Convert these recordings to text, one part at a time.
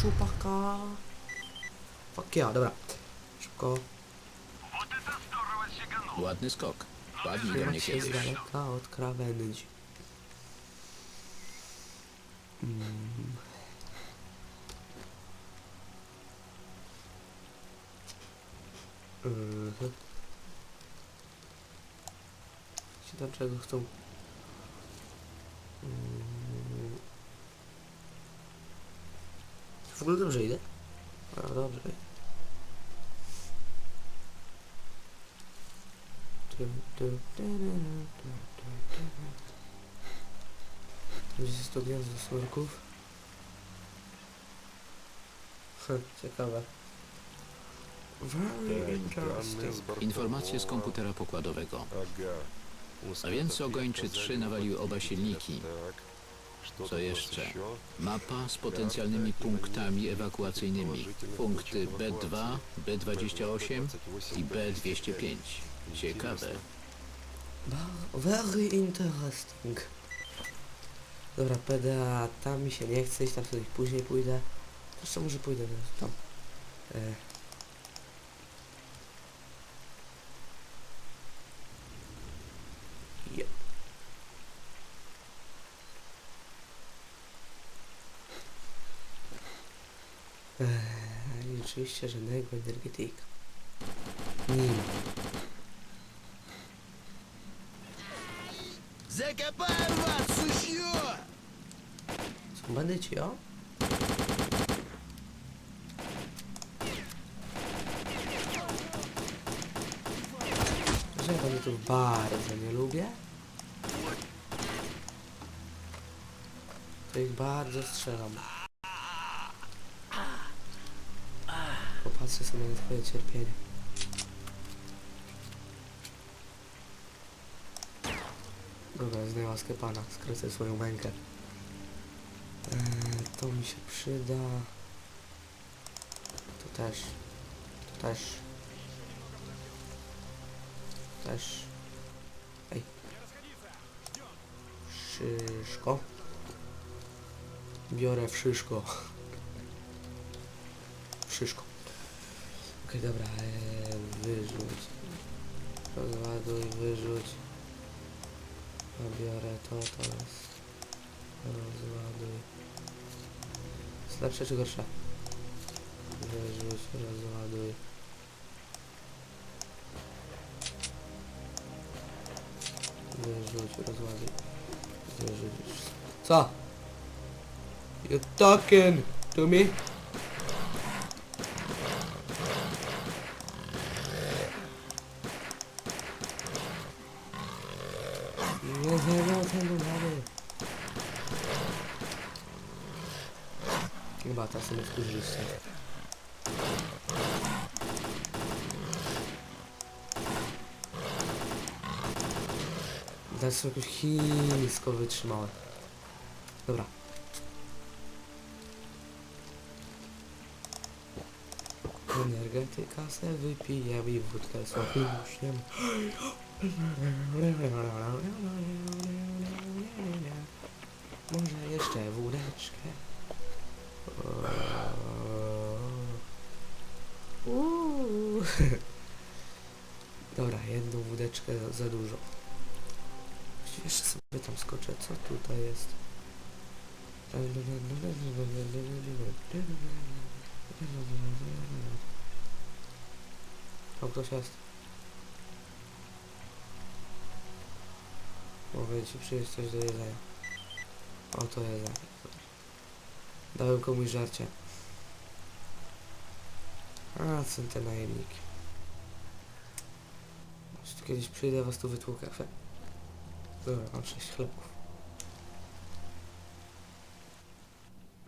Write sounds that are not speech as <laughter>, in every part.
szczupaka. Fuck ja, dobra. Szybko. Ładny skok. Padnij do mnie Trzymać się z kiedyś. daleka od krawędzi. Mm. Mhm. Ci Dlaczego chcą? W ogóle dobrze idę? A, dobrze. Tu. Gdzieś jest to gniazdo snorków? Hm, ciekawe. Very interesting. Informacje z komputera pokładowego. A więc ogończy 3 nawaliły oba silniki. Co jeszcze? Mapa z potencjalnymi punktami ewakuacyjnymi. Punkty B2, B28 i B205. Ciekawe. Ba- Very interesting. Dobra, PDA, tam mi się nie chce iść, tam sobie później pójdę. Zresztą może pójdę tam. E. Jep. Eee, i oczywiście żadnego energetyka. Nie ma. Закопаю вас, сучье! Są bandyci, o? Że ja bandytów bardzo nie lubię. To ich bardzo strzelam. Popatrzę sobie na twoje cierpienie. Dobra, znaj łaskę pana, skrócę swoją mękę. Eee, to mi się przyda. To też. To też. Też. Ej. Szyszko. Biorę wszyszko. Wszyszko. Okej, dobra. Eee, wyrzuć. Rozładuj, wyrzuć. A biorę to, to jest. Rozładuj. Jest lepsze czy gorsze? Wyrzuć, rozładuj. Wyrzuć, rozładuj. Wyrzuć. Co? You talking to me? Sobie wkurzyliście. Teraz są jakoś chińsko wytrzymałe. Dobra. Energetyka se wypije i wódkę sobie uśniem. Może jeszcze wódeczkę. <laughs> Dobra, jedną wódeczkę za dużo. Właściwie Jeszcze sobie tam skoczę, co tutaj jest? Tam ktoś jest. Mogę ci przynieść coś do jedzenia. O, to jedzenie. Dałem komuś żarcie. A, są te najemniki. Może kiedyś przyjdę, was tu wytłukę. Dobra, mam sześć chlebów.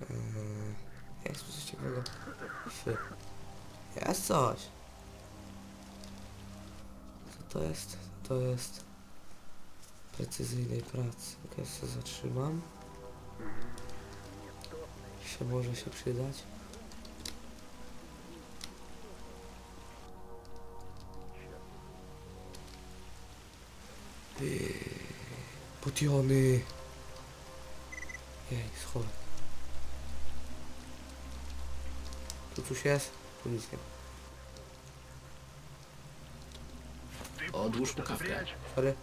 Eee, jest coś ciekawego. Fy. Jest coś. Co to jest? Co to jest? Precyzyjnej pracy. Ok, się zatrzymam. Się może się przydać. Potiony. Jej, schowaj. Tu coś jest? Tu nic nie ma. Odłóż pukawkę. Sorry.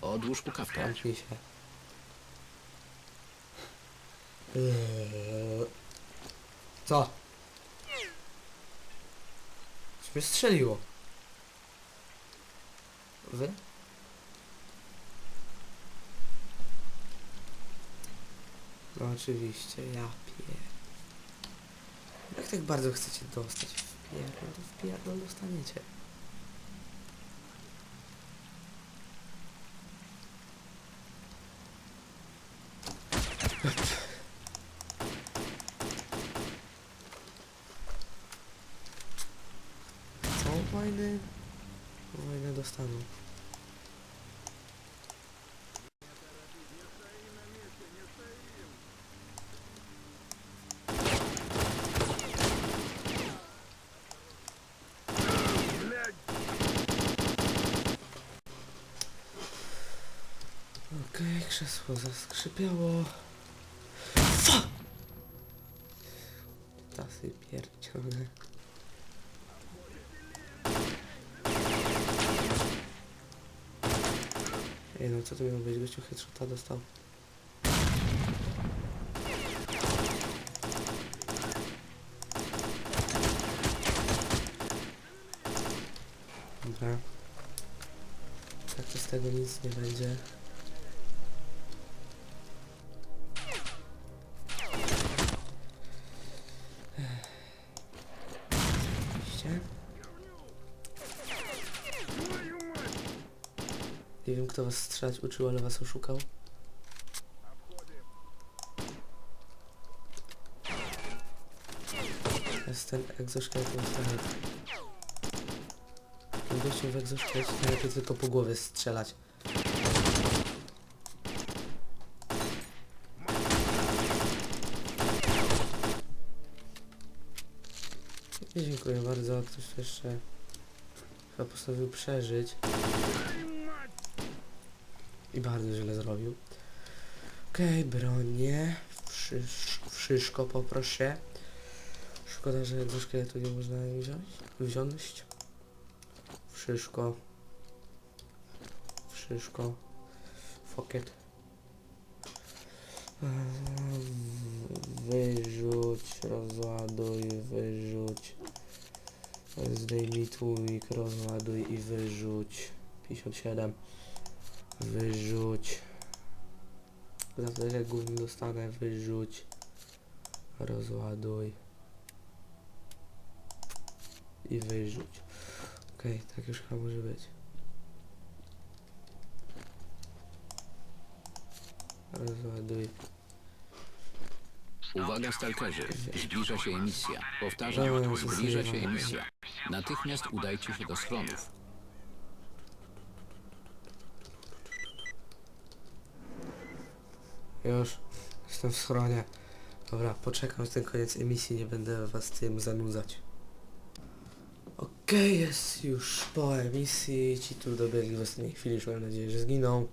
Odłóż pukawkę. Zamknij się. Eee, Co? Coś mnie strzeliło. Wy? No oczywiście, ja pier... Jak tak bardzo chcecie dostać w pierdol, to w pierdol dostaniecie. Krzesło zaskrzypiało. Tasy pierdzione. Ej, no co to miało być? Gościu headshota dostał. Dobra. Tak to z tego nic nie będzie. Nie wiem kto was strzelać uczył, ale was oszukał. Jest ten egzoszkielet strzelać. Tym gościem w egzoszkielecie najlepiej tylko po głowie strzelać. I dziękuję bardzo, ktoś jeszcze chyba postanowił przeżyć. I bardzo źle zrobił. Okej, bronię. Wszysz, wszyszko poproszę. Szkoda, że do szkieletu nie można wziąć. Wziąć. Wszyszko. Wszyszko. Fokiet. Wyrzuć, rozładuj, wyrzuć. Zdejmij tłumik, rozładuj i wyrzuć. 57. Wyrzuć. Za to, że gówno dostanę, wyrzuć. Rozładuj. I wyrzuć. Okej, tak już chyba może być. Rozładuj. Uwaga stalkerzy. Zbliża się emisja. Powtarzam, zbliża się emisja. Natychmiast udajcie się do schronów. Już. Jestem w schronie. Dobra, poczekam ten koniec emisji, nie będę was tym zanudzać. Okej, jest już po emisji. Ci tu dobiegli w ostatniej chwili, już mam nadzieję, że zginą.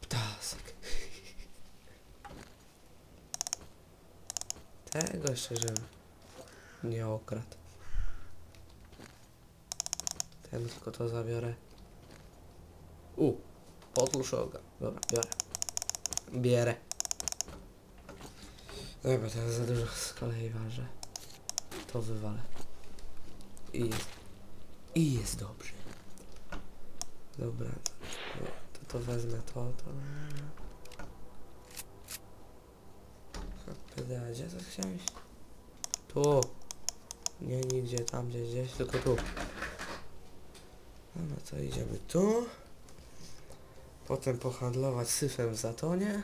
Ptasek. Tego jeszcze, że nie okradł. Ten tylko to zabiorę. U, podluszoga. Dobra, biorę. Bierę. Dobra, teraz za dużo z kolei ważę. To wywalę. I jest. I jest dobrze. Dobra, to, to, wezmę to, to... HPD, gdzie to chciałeś? Tu. Nie nigdzie tam, gdzie gdzieś, tylko tu. No, to idziemy tu. Potem pohandlować syfem w Zatonie.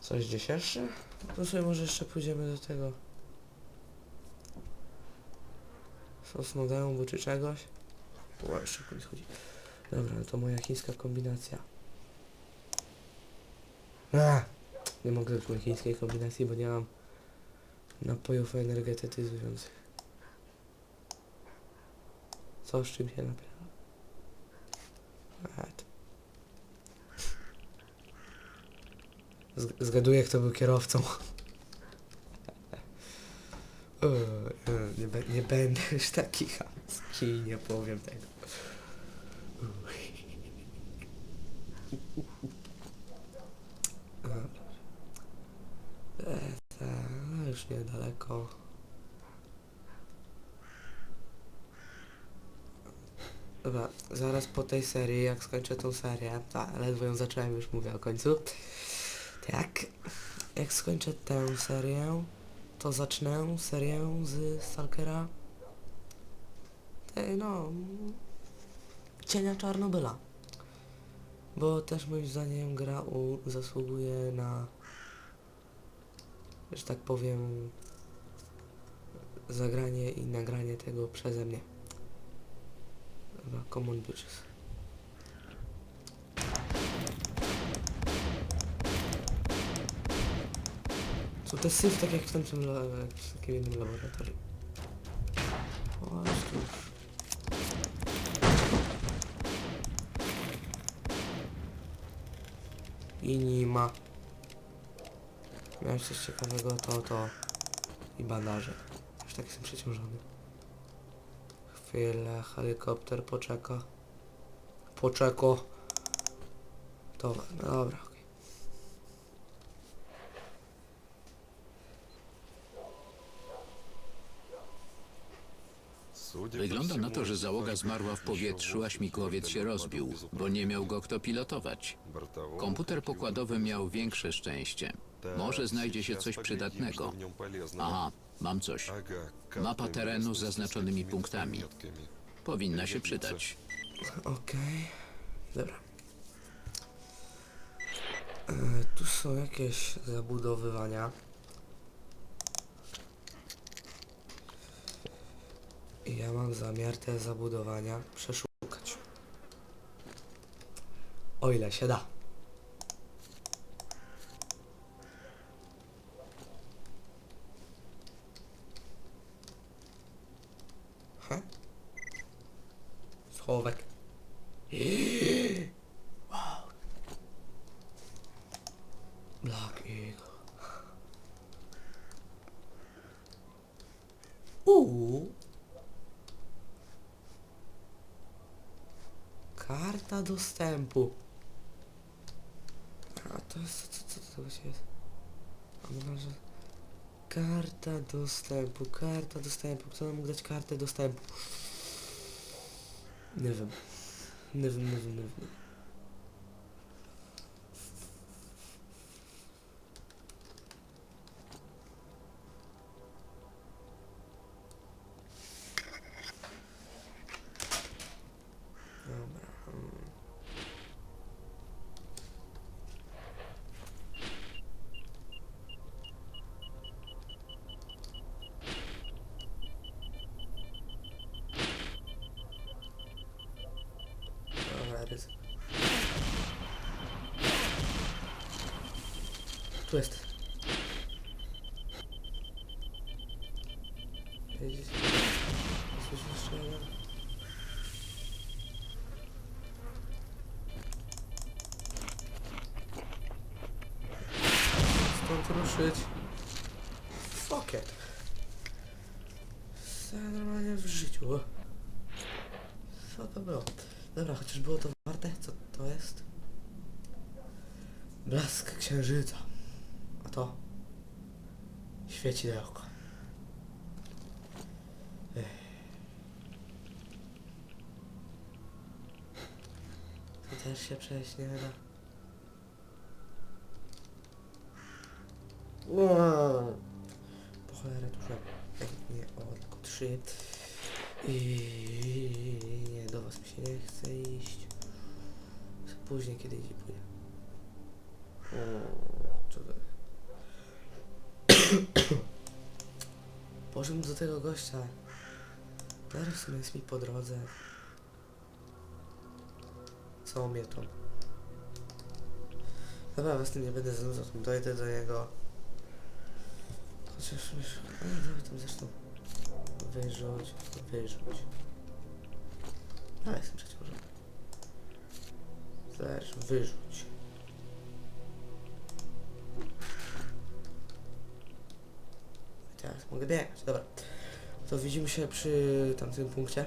Coś gdzieś jeszcze? To sobie może jeszcze pójdziemy do tego Sosnodębu czy czegoś. O, jeszcze koniec chodzi. Dobra, no to moja chińska kombinacja. A, nie mogę zrobić chińskiej kombinacji, bo nie mam napojów energetyzujących. Co z czym się napiera? Zgaduję, kto był kierowcą. <laughs> Nie, nie będę już taki chamski, nie powiem tego. <laughs> E, ta, no już niedaleko. Dobra, zaraz po tej serii, jak skończę tą serię, a ledwo ją zacząłem, już mówię o końcu. Tak, jak skończę tę serię, to zacznę serię z Stalkera. Tej, no, Cienia Czarnobyla. Bo też moim zdaniem gra u, zasługuje na, że tak powiem, zagranie i nagranie tego przeze mnie. Dobra, common bitches. Są te syf tak jak w tamtym jak w takim jednym laboratorium. O, aż tu już. I nie ma. Miałeś coś ciekawego, to to i bandaże. Już tak jestem przeciążony. Chwilę, helikopter poczeka. Poczeko. Dobra, dobra, okej. Wygląda na to, że załoga zmarła w powietrzu, a śmigłowiec się rozbił, bo nie miał go kto pilotować. Komputer pokładowy miał większe szczęście. Może znajdzie się coś przydatnego. Aha, mam coś. Mapa terenu z zaznaczonymi punktami. Powinna się przydać. Okej. Dobra. E, tu są jakieś zabudowywania. I ja mam zamiar te zabudowania przeszukać. O ile się da. Dostępu. A to jest, co, co, co to właściwie jest? A może... Karta dostępu, karta dostępu. Kto nam mógł dać kartę dostępu? Nie wiem. Nie wiem, nie wiem, nie wiem. Dobra. mm. Dobra, ryzyko. Tu jest. Stąd ruszyć. Fuck it. Normalnie w życiu. Co to było? Dobra, chociaż było to warte. Co to jest? Blask księżyca. To? Świecidełko. Ech. Tu też się przejść nie da. Po cholerę dużo. Nie, o, tylko trzy. I nie, do was mi się nie chce iść. Później, kiedy idzie. O, co to jest? Poszedłem do tego gościa. Teraz jest mi po drodze. Całą mietą. Dobra, was tym nie będę znudzał, dojdę do niego. Chociaż wiesz, a nawet tam zresztą wyrzuć, wyrzuć. Ale jestem przeciążony. Zresztą wyrzuć. Mogę biegać, dobra. To widzimy się przy tamtym punkcie.